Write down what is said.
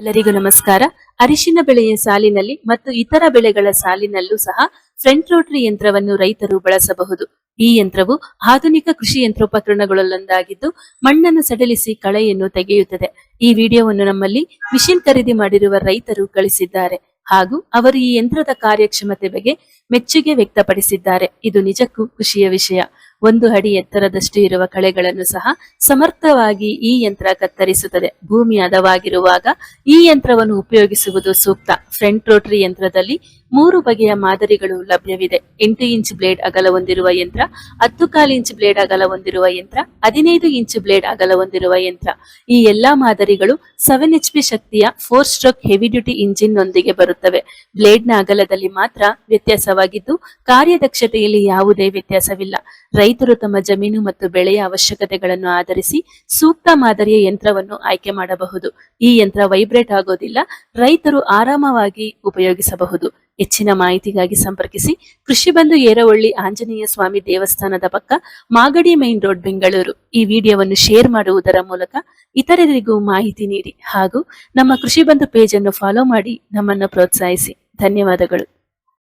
ಎಲ್ಲರಿಗೂ ನಮಸ್ಕಾರ. ಅರಿಶಿನ ಬೆಳೆಯ ಸಾಲಿನಲ್ಲಿ ಮತ್ತು ಇತರ ಬೆಳೆಗಳ ಸಾಲಿನಲ್ಲೂ ಸಹ ಫ್ರಂಟ್ ರೋಟರಿ ಯಂತ್ರವನ್ನು ರೈತರು ಬಳಸಬಹುದು. ಈ ಯಂತ್ರವು ಆಧುನಿಕ ಕೃಷಿ ಯಂತ್ರೋಪಕರಣಗಳಲ್ಲೊಂದಾಗಿದ್ದು ಮಣ್ಣನ್ನು ಸಡಿಲಿಸಿ ಕಳೆಯನ್ನು ತೆಗೆಯುತ್ತದೆ. ಈ ವಿಡಿಯೋವನ್ನು ನಮ್ಮಲ್ಲಿ ಮಿಷಿನ್ ಖರೀದಿ ಮಾಡಿರುವ ರೈತರು ಕಳಿಸಿದ್ದಾರೆ ಹಾಗೂ ಅವರು ಈ ಯಂತ್ರದ ಕಾರ್ಯಕ್ಷಮತೆ ಬಗ್ಗೆ ಮೆಚ್ಚುಗೆ ವ್ಯಕ್ತಪಡಿಸಿದ್ದಾರೆ. ಇದು ನಿಜಕ್ಕೂ ಖುಷಿಯ ವಿಷಯ. ಒಂದು ಅಡಿ ಎತ್ತರದಷ್ಟು ಇರುವ ಕಳೆಗಳನ್ನು ಸಹ ಸಮರ್ಥವಾಗಿ ಈ ಯಂತ್ರ ಕತ್ತರಿಸುತ್ತದೆ. ಭೂಮಿ ಹದವಾಗಿರುವಾಗ ಈ ಯಂತ್ರವನ್ನು ಉಪಯೋಗಿಸುವುದು ಸೂಕ್ತ. ಫ್ರಂಟ್ ರೋಟರಿ ಯಂತ್ರದಲ್ಲಿ ಮೂರು ಬಗೆಯ ಮಾದರಿಗಳು ಲಭ್ಯವಿದೆ. ಎಂಟು ಇಂಚ್ ಬ್ಲೇಡ್ ಅಗಲ ಹೊಂದಿರುವ ಯಂತ್ರ, ಹತ್ತು ಕಾಲು ಇಂಚ್ ಬ್ಲೇಡ್ ಅಗಲ ಹೊಂದಿರುವ ಯಂತ್ರ, ಹದಿನೈದು ಇಂಚ್ ಬ್ಲೇಡ್ ಅಗಲ ಹೊಂದಿರುವ ಯಂತ್ರ. ಈ ಎಲ್ಲಾ ಮಾದರಿಗಳು ಸೆವೆನ್ ಎಚ್ ಪಿ ಶಕ್ತಿಯ four stroke heavy duty engine ನೊಂದಿಗೆ ಬರುತ್ತವೆ. ಬ್ಲೇಡ್ನ ಅಗಲದಲ್ಲಿ ಮಾತ್ರ ವ್ಯತ್ಯಾಸವಾಗಿದ್ದು, ಕಾರ್ಯದಕ್ಷತೆಯಲ್ಲಿ ಯಾವುದೇ ವ್ಯತ್ಯಾಸವಿಲ್ಲ. ರೈತರು ತಮ್ಮ ಜಮೀನು ಮತ್ತು ಬೆಳೆಯ ಅವಶ್ಯಕತೆಗಳನ್ನು ಆಧರಿಸಿ ಸೂಕ್ತ ಮಾದರಿಯ ಯಂತ್ರವನ್ನು ಆಯ್ಕೆ ಮಾಡಬಹುದು. ಈ ಯಂತ್ರ ವೈಬ್ರೇಟ್ ಆಗೋದಿಲ್ಲ, ರೈತರು ಆರಾಮವಾಗಿ ಉಪಯೋಗಿಸಬಹುದು. ಹೆಚ್ಚಿನ ಮಾಹಿತಿಗಾಗಿ ಸಂಪರ್ಕಿಸಿ ಕೃಷಿ ಬಂಧು ಏರವಳ್ಳಿ ಆಂಜನೇಯ ಸ್ವಾಮಿ ದೇವಸ್ಥಾನದ ಪಕ್ಕ ಮಾಗಡಿ ಮೈನ್ ರೋಡ್, ಬೆಂಗಳೂರು. ಈ ವಿಡಿಯೋವನ್ನು ಶೇರ್ ಮಾಡುವುದರ ಮೂಲಕ ಇತರರಿಗೂ ಮಾಹಿತಿ ನೀಡಿ ಹಾಗೂ ನಮ್ಮ ಕೃಷಿ ಬಂಧು ಪೇಜ್ ಅನ್ನು ಫಾಲೋ ಮಾಡಿ ನಮ್ಮನ್ನು ಪ್ರೋತ್ಸಾಹಿಸಿ. ಧನ್ಯವಾದಗಳು.